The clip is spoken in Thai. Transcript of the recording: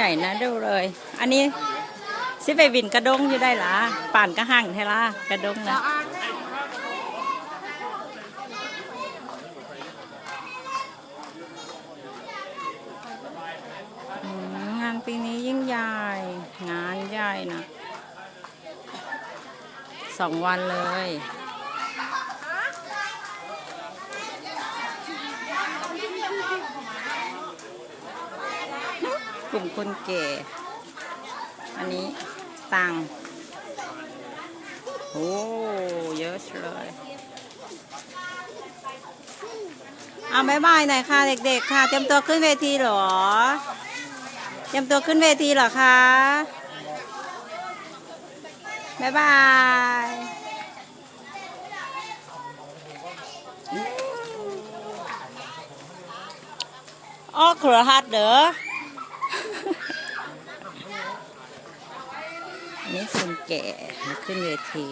ใหญ่นะดูเลย อันนี้สิไปบินกระดงอยู่ได้หรอป่านกระหังเทล่ากระดงนะงานปีนี้ยิ่งใหญ่ งานใหญ่นะสองวันเลย กลุ่มคนแก่ อันนี้ตังโอ้เยอะเลยเอาบายบายหน่อยค่ะ เด็กๆ ค่ะเตรียมตัวขึ้นเวทีหรอเตรียมตัวขึ้นเวทีหรอคะบายบายอ้อครัวฮัดเด้อ อัน นี่คนแก่มาขึ้นเวที